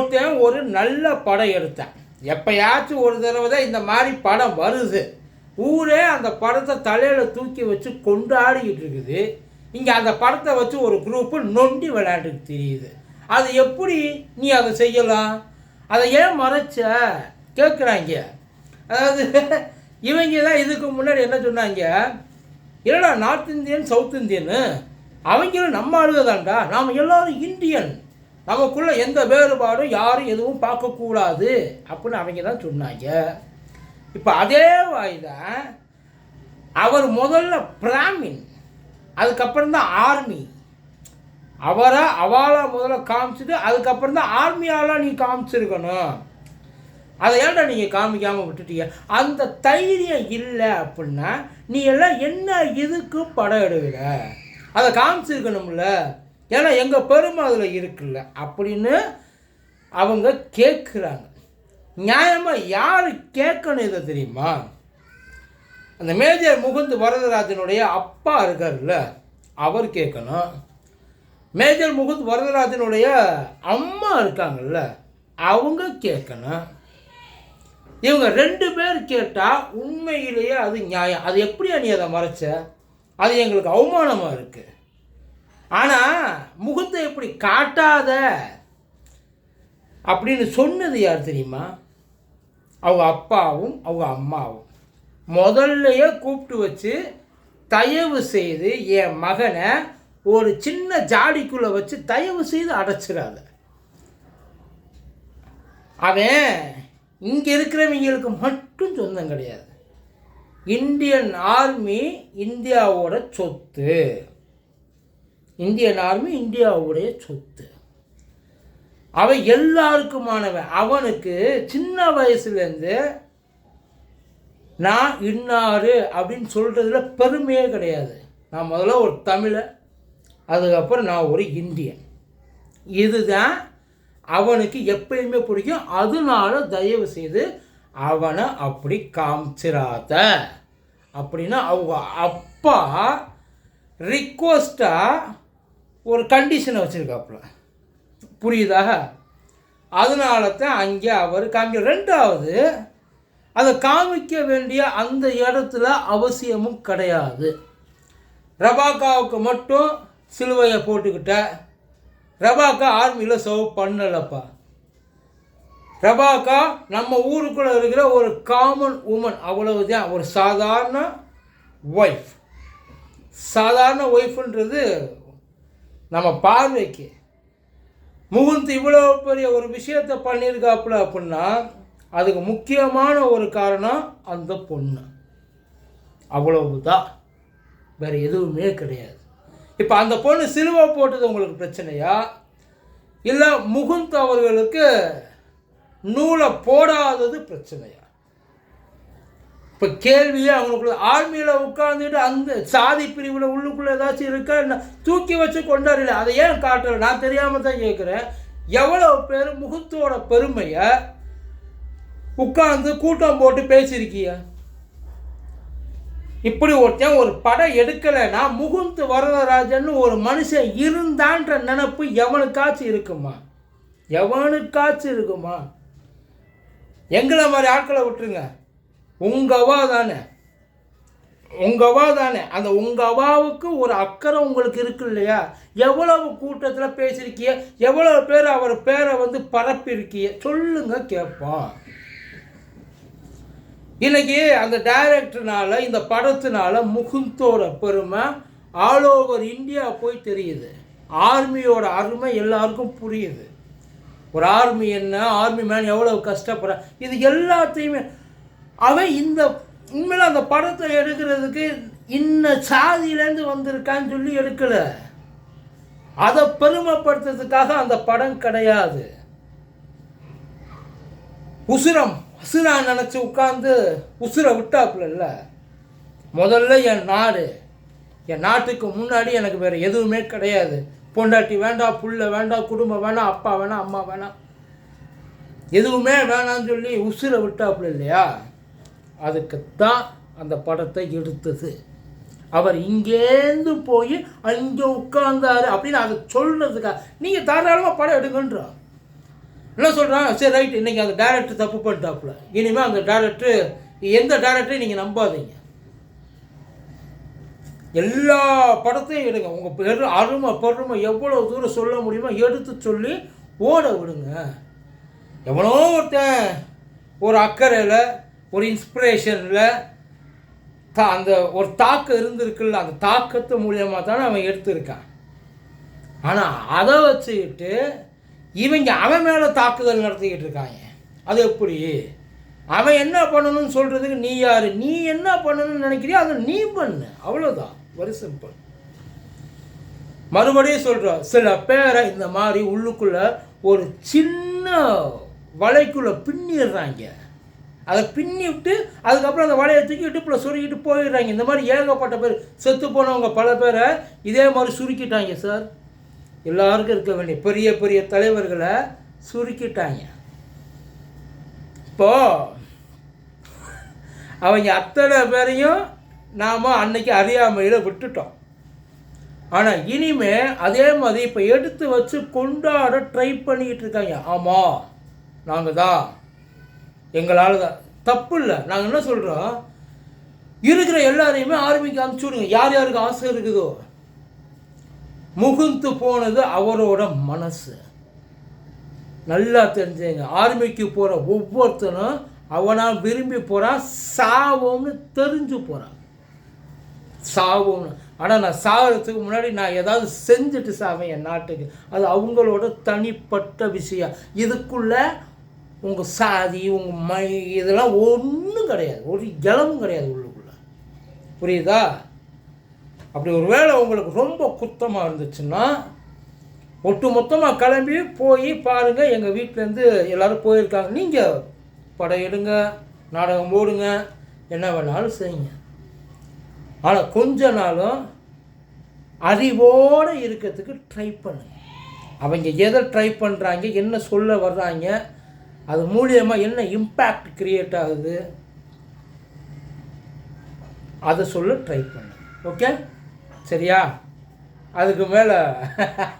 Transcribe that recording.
ஒருத்தன் ஒரு நல்ல படம் எடுத்தேன். எப்பயாச்சும் ஒரு தடவை தான் இந்த மாதிரி படம் வருது. ஊரே அந்த படத்தை தலையில் தூக்கி வச்சு கொண்டாடிக்கிட்டு இருக்குது. இங்கே அந்த படத்தை வச்சு ஒரு குரூப்பு நொண்டி விளையாட்டுக்கு தெரியுது. அது எப்படி நீ அதை செய்யலாம்? அதை ஏன் மறைச்ச? கேட்குறாங்க அதாவது இவங்க தான் இதுக்கு முன்னாடி என்ன சொன்னாங்க? இல்லைடா நார்த் இந்தியன் சவுத் இந்தியனு அவங்களும் நம்ம ஆளுக தான்டா நாம் எல்லோரும் இந்தியன். நமக்குள்ள எந்த வேறுபாடும் யாரும் எதுவும் பார்க்கக்கூடாது அப்படின்னு அவங்க தான் சொன்னாங்க. இப்போ அதே வாய் தான் அவர் முதல்ல பிராமின் அதுக்கப்புறம் தான் ஆர்மி. அவரை அவளை முதல்ல காமிச்சிட்டு அதுக்கப்புறம் தான் ஆர்மியாலாம் நீ காமிச்சிருக்கணும். அதை ஏன்டா நீங்கள் காமிக்காமல் விட்டுட்டீங்க? அந்த தைரியம் இல்லை அப்படின்னா நீ எல்லாம் என்ன இதுக்கு படம் எடுக்கல அதை காமிச்சிருக்கணும்ல. ஏன்னா எங்கள் பெருமை அதில் இருக்குல்ல. அப்படின்னு அவங்க கேட்குறாங்க நியாயமாக யார் கேட்கணும் இதை தெரியுமா? அந்த மேஜர் முகுந்த் வரதராஜனுடைய அப்பா இருக்கார்ல அவர் கேட்கணும் மேஜர் முகுந்த் வரதராஜனுடைய அம்மா இருக்காங்கல்ல அவங்க கேட்கணும் இவங்க ரெண்டு பேர் கேட்டால் உண்மையிலேயே அது நியாயம். அது எப்படி நீ அதை மறைச்ச? அது எங்களுக்கு அவமானமாக இருக்குது ஆனால் முகத்தை எப்படி காட்டாத அப்படின்னு சொன்னது யார் தெரியுமா? அவங்க அப்பாவும் அவங்க அம்மாவும். முதல்லையே கூப்பிட்டு வச்சு தயவு செய்து என் மகனை ஒரு சின்ன ஜாடிக்குள்ளே வச்சு தயவு செய்து அடைச்சிடாத. அவன் இங்கே இருக்கிறவங்களுக்கு மட்டும் சொந்தம் கிடையாது. இந்தியன் ஆர்மி இந்தியாவோட சொத்து. இந்தியன் ஆர்மி இந்தியாவுடைய சொத்து. அவன் எல்லாருக்குமானவன் அவனுக்கு சின்ன வயசுலேருந்து நான் இன்னாரு அப்படின்னு சொல்கிறதுல பெருமையே கிடையாது. நான் முதல்ல ஒரு தமிழை அதுக்கப்புறம் நான் ஒரு இந்தியன். இதுதான் அவனுக்கு எப்பயுமே பிடிக்கும். அதனால தயவு செய்து அவனை அப்படி காமிச்சிடாத அப்படின்னா அவங்க அப்பா ரிக்வஸ்ட்டாக ஒரு கண்டிஷனை வச்சுருக்காப்புல. புரியுதா? அதனால தான் அங்கே அவர் காமிக்க ரெண்டாவது அதை காமிக்க வேண்டிய அந்த இடத்துல அவசியமும் கிடையாது. ரபாக்காவுக்கு மட்டும் சிலுவையை போட்டுக்கிட்ட. ரபாக்கா ஆர்மியில் சர்வ் பண்ணலப்பா. ரபாக்கா நம்ம ஊருக்குள்ளே இருக்கிற ஒரு காமன் உமன் அவ்வளவுதான். ஒரு சாதாரண ஒய்ஃப் சாதாரண ஒய்ஃப்ன்றது நம்ம பார்வைக்கு. முகுந்த் இவ்வளோ பெரிய ஒரு விஷயத்தை பண்ணியிருக்காப்புல அப்படின்னா அதுக்கு முக்கியமான ஒரு காரணம் அந்த பொண்ணு. அவ்வளவுதான். வேறு எதுவுமே கிடையாது. இப்போ அந்த பொண்ணு சிலுவை போட்டது உங்களுக்கு பிரச்சனையா? இல்லை முகுந்த் அவர்களுக்கு நூலை போடாதது பிரச்சனையா? இப்போ கேள்வியே அவங்களுக்குள்ள ஆர்மியில் உட்காந்துட்டு அந்த சாதி பிரிவில் உள்ளுக்குள்ளே ஏதாச்சும் இருக்கா என்ன? தூக்கி வச்சு கொண்டாடல அதை ஏன் காட்டுற? நான் தெரியாமல் தான் கேட்குறேன் எவ்வளோ பேர் முகத்தோட பெருமையை உட்காந்து கூட்டம் போட்டு பேசியிருக்கிய? இப்படி ஒருத்தன் ஒரு படம் எடுக்கலைன்னா முகுந்த் வரதராஜன் ஒரு மனுஷன் இருந்தான்ற நினப்பு எவனுக்காச்சும் இருக்குமா? எவனுக்காச்சும் இருக்குமா? எங்களை மாதிரி ஆட்களை விட்டுருங்க. உங்கவா தானே உங்கவா தானே அந்த உங்கவாவுக்கு ஒரு அக்கறை உங்களுக்கு இருக்கு இல்லையா? எவ்வளவு கூட்டத்தில் பேசியிருக்கிய எவ்வளவு பேர் அவர் பேரை வந்து பரப்பியிருக்கிய சொல்லுங்க கேட்போம். இன்னைக்கு அந்த டைரக்டர்னால இந்த படத்தினால முகுந்தோட பெருமை ஆல் ஓவர் இந்தியா போய் தெரியுது. ஆர்மியோட அருமை எல்லாருக்கும் புரியுது. ஒரு ஆர்மி என்ன? ஆர்மி மேன் எவ்வளோ கஷ்டப்படுற இது எல்லாத்தையுமே அவன் இந்த உண்மையில் அந்த படத்தை எடுக்கிறதுக்கு இன்ன சாதியிலேருந்து வந்திருக்கான்னு சொல்லி எடுக்கலை. அதை பெருமைப்படுத்துறதுக்காக அந்த படம் கிடையாது. உசுரம் உசுரா நினச்சி உட்காந்து உசுரை விட்டாப்புல முதல்ல என் நாடு என் நாட்டுக்கு முன்னாடி எனக்கு வேறு எதுவுமே கிடையாது. பொண்டாட்டி வேண்டாம் புள்ள வேண்டாம் குடும்பம் வேணாம் அப்பா வேணாம் அம்மா வேணாம். எதுவுமே வேணாம்னு சொல்லி உசுரை விட்டாப்புல இல்லையா? அதுக்குத்தான் அந்த படத்தை எடுத்தது. அவர் இங்கேருந்து போய் அங்கே உட்கார்ந்தாரு அப்படின்னு அதை சொல்கிறதுக்காக நீங்கள் தாராளமாக படம் எடுங்கன்றோம் என்ன சொல்கிறான் சரி ரைட் இன்றைக்கி அந்த டேரக்டர் தப்பு பண்ணிட்டாப்புல. இனிமேல் அந்த டேரக்டர் எந்த டேரக்டரையும் நீங்கள் நம்பாதீங்க. எல்லா படத்தையும் எடுங்க. உங்கள் பெரு அருமை பெருமை எவ்வளோ தூரம் சொல்ல முடியுமோ எடுத்து சொல்லி ஓட விடுங்க. எவ்வளோ ஒருத்தன் ஒரு அக்கறையில் ஒரு இன்ஸ்பிரேஷனில் தா அந்த ஒரு தாக்கம் இருந்திருக்குல்ல அந்த தாக்கத்து மூலியமாக தானே அவன் எடுத்திருக்கான். ஆனால் அதை வச்சுக்கிட்டு இவங்க அவன் மேலே தாக்குதல் நடத்திக்கிட்டு இருக்காங்க. அது எப்படி? அவன் என்ன பண்ணணும்னு சொல்கிறதுக்கு நீ யார்? நீ என்ன பண்ணணும்னு நினைக்கிறியோ அதை நீ பண்ணு. அவ்வளோதான் வெரி சிம்பிள் மறுபடியும் சொல்கிறோம் சில பேரை இந்த மாதிரி உள்ளுக்குள்ளே ஒரு சின்ன வலைக்குள்ளே பின்னிடுறாங்க. அதை பின்னி விட்டு அதுக்கப்புறம் அந்த வலையை தூக்கி இடுப்பில் சுருக்கிட்டு போயிடுறாங்க. இந்த மாதிரி ஏகப்பட்ட பேர் செத்து போனவங்க பல பேரை இதே மாதிரி சுருக்கிட்டாங்க சார். எல்லாருக்கும் இருக்க வேண்டிய பெரிய பெரிய தலைவர்களை சுருக்கிட்டாங்க. இப்போ அவங்க அத்தனை பேரையும் நாம் அன்னைக்கு அறியாமையில் விட்டுட்டோம். ஆனால் இனிமே அதே மாதிரி இப்போ எடுத்து வச்சு கொண்டாட ட்ரை பண்ணிக்கிட்டு இருக்காங்க. ஆமாம் நாங்கள் தான். எங்களால் தான். தப்பு இல்லை நாங்கள் என்ன சொல்கிறோம் இருக்கிற எல்லாரையுமே ஆர்மிக்கு அனுப்பிச்சி விடுங்க. யார் யாருக்கு ஆசை இருக்குதோ? முகுந்து போனது அவரோட மனசு. நல்லா தெரிஞ்சுங்க. ஆர்மிக்கு போகிற ஒவ்வொருத்தனும் அவனால் விரும்பி போகிறான் சாவோம்னு தெரிஞ்சு போகிறான் சாவோம்னு. ஆனால் நான் சாகிறதுக்கு முன்னாடி நான் ஏதாவது செஞ்சுட்டு சாவேன் என் நாட்டுக்கு. அது அவங்களோட தனிப்பட்ட விஷயம். இதுக்குள்ளே உங்கள் சாதி உங்கள் மை இதெல்லாம் ஒன்றும் கிடையாது. ஒரு ஜலமும் கிடையாது உள்ளுக்குள்ள. புரியுதா? அப்படி ஒரு வேளை உங்களுக்கு ரொம்ப குத்தமாக இருந்துச்சுன்னா ஒட்டு மொத்தமாக கிளம்பி போய் பாருங்கள் எங்கள் வீட்டிலேருந்து எல்லோரும் போயிருக்காங்க. நீங்கள் படம் எடுங்க நாடகம் போடுங்க என்ன வேணாலும் செய்யுங்க. ஆனால் கொஞ்ச நாளும் அறிவோடு இருக்கிறதுக்கு ட்ரை பண்ணுங்க. அவங்க எதை ட்ரை பண்ணுறாங்க என்ன சொல்ல வர்றாங்க அது மூலியமாக என்ன இம்பேக்ட் க்ரியேட் ஆகுது? அதை சொல்ல ட்ரை பண்ணு. ஓகே சரியா? அதுக்கு மேலே